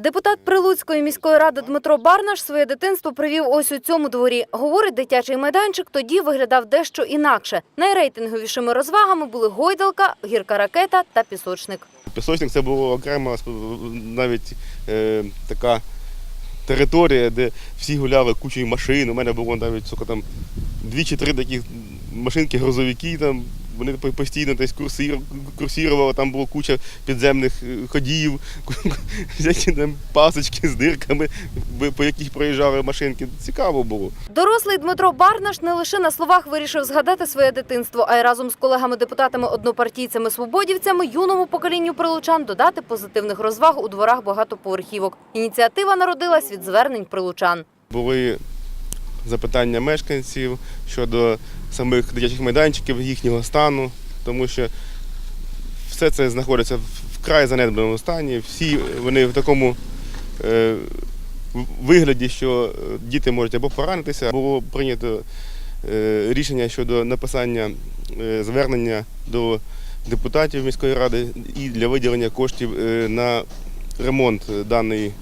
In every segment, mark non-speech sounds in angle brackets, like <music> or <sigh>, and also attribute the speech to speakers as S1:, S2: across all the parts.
S1: Депутат Прилуцької міської ради Дмитро Барнаш своє дитинство провів ось у цьому дворі. Говорить, дитячий майданчик тоді виглядав дещо інакше. Найрейтинговішими розвагами були гойдалка, гірка ракета та пісочник.
S2: Пісочник це була окрема навіть е, така територія, де всі гуляли кучою машин. У мене було навіть сука, там, дві чи три такі машинки, грузовики. Вони постійно десь курсірували, там було куча підземних е, ходів, <laughs> всякі там пасочки з дирками, по- по яких проїжджали машинки. Цікаво було.
S1: Дорослий Дмитро Барнаш не лише на словах вирішив згадати своє дитинство, а й разом з колегами-депутатами-однопартійцями-свободівцями юному поколінню прилучан додати позитивних розваг у дворах багатоповерхівок. Ініціатива народилась від звернень прилучан.
S2: Були запитання мешканців щодо самих дитячих майданчиків, їхнього стану, тому що все це знаходиться в вкрай занедбаному стані. Всі вони в такому е, вигляді, що е, діти можуть або поранитися. Було прийнято е, рішення щодо написання е, звернення до депутатів міської ради і для виділення коштів е, на ремонт даної,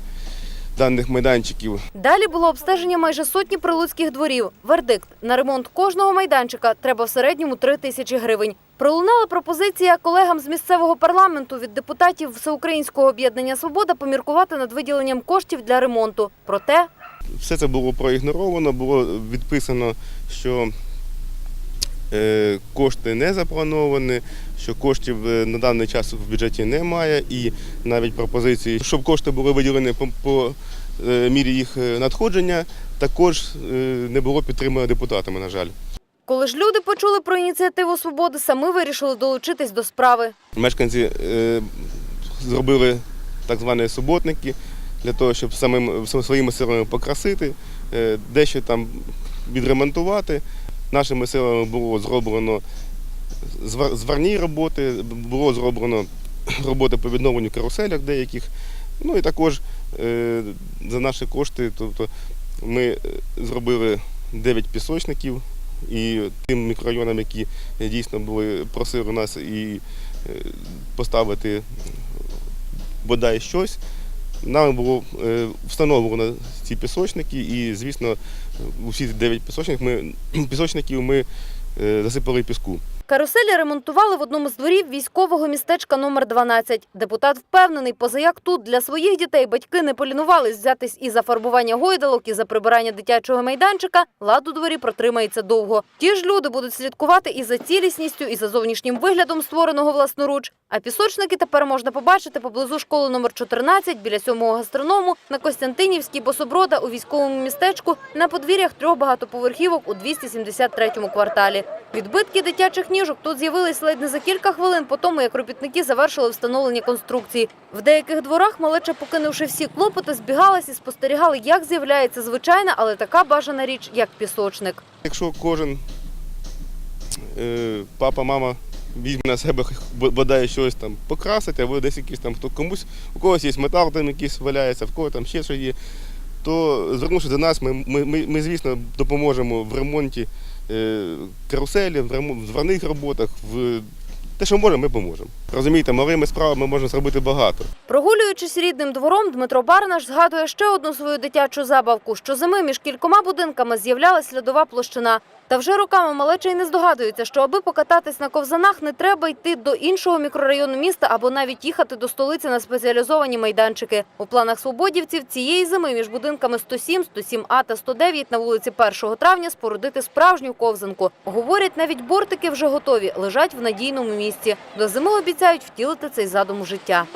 S2: даних майданчиків.
S1: Далі було обстеження майже сотні прилуцьких дворів. Вердикт на ремонт кожного майданчика треба в середньому 3 тисячі гривень. Пролунала пропозиція колегам з місцевого парламенту від депутатів Всеукраїнського об'єднання Свобода поміркувати над виділенням коштів для ремонту. Проте
S2: Все це було проігноровано, було відписано, що кошти не заплановані, що коштів е, на даний час в бюджеті немає, і навіть пропозиції, щоб кошти були виділені по, е, мірі їх е, надходження, також е, не було підтримано депутатами, на жаль.
S1: Коли ж люди почули про ініціативу свободи, самі вирішили долучитись до справи.
S2: Мешканці е, зробили так звані суботники для того, щоб самим своїми силами покрасити, е, дещо там відремонтувати. Нашими силами було зроблено зварні роботи, було зроблено <clears throat> роботи по відновленню каруселях деяких. Ну і також е, за наші кошти, тобто ми е, зробили 9 пісочників і тим мікрорайонам, які дійсно були, просили нас і е, поставити бодай щось. Нам було е, встановлено ці пісочники, і, звісно, усі 9 пісочників ми, <clears throat> пісочників ми е, засипали піску.
S1: Каруселі ремонтували в одному з дворів військового містечка номер 12. Депутат впевнений, позаяк тут для своїх дітей батьки не полінувались взятись і за фарбування гойдалок, і за прибирання дитячого майданчика. Лад у дворі протримається довго. Ті ж люди будуть слідкувати і за цілісністю, і за зовнішнім виглядом створеного власноруч. А пісочники тепер можна побачити поблизу школи номер 14 біля сьомого гастроному на Костянтинівській Бособрода у військовому містечку на подвір'ях трьох багатоповерхівок у 273-му кварталі. Відбитки дитячих ніжок тут з'явились ледь не за кілька хвилин по тому, як робітники завершили встановлення конструкції. В деяких дворах малеча, покинувши всі клопоти, збігалась і спостерігали, як з'являється звичайна, але така бажана річ, як пісочник.
S2: Якщо кожен е, папа, мама візьме на себе бо- бодай щось там покрасить, або десь якийсь там хто комусь, у когось є метал там якийсь валяється, в кого там ще що є, то звернувшись до нас, ми, ми, ми, ми звісно, допоможемо в ремонті каруселі, в ремон- роботах, в те, що можемо, ми поможемо. Розумієте, малими справами можна зробити багато.
S1: Прогулюючись рідним двором, Дмитро Барнаш згадує ще одну свою дитячу забавку. Щозими між кількома будинками з'являлась льодова площина. Та вже роками малеча й не здогадується, що аби покататись на ковзанах, не треба йти до іншого мікрорайону міста або навіть їхати до столиці на спеціалізовані майданчики. У планах свободівців цієї зими між будинками 107, 107А та 109 на вулиці 1 травня спорудити справжню ковзанку. Говорять, навіть бортики вже готові, лежать в надійному місці. До зими обіцяють втілити цей задум у життя.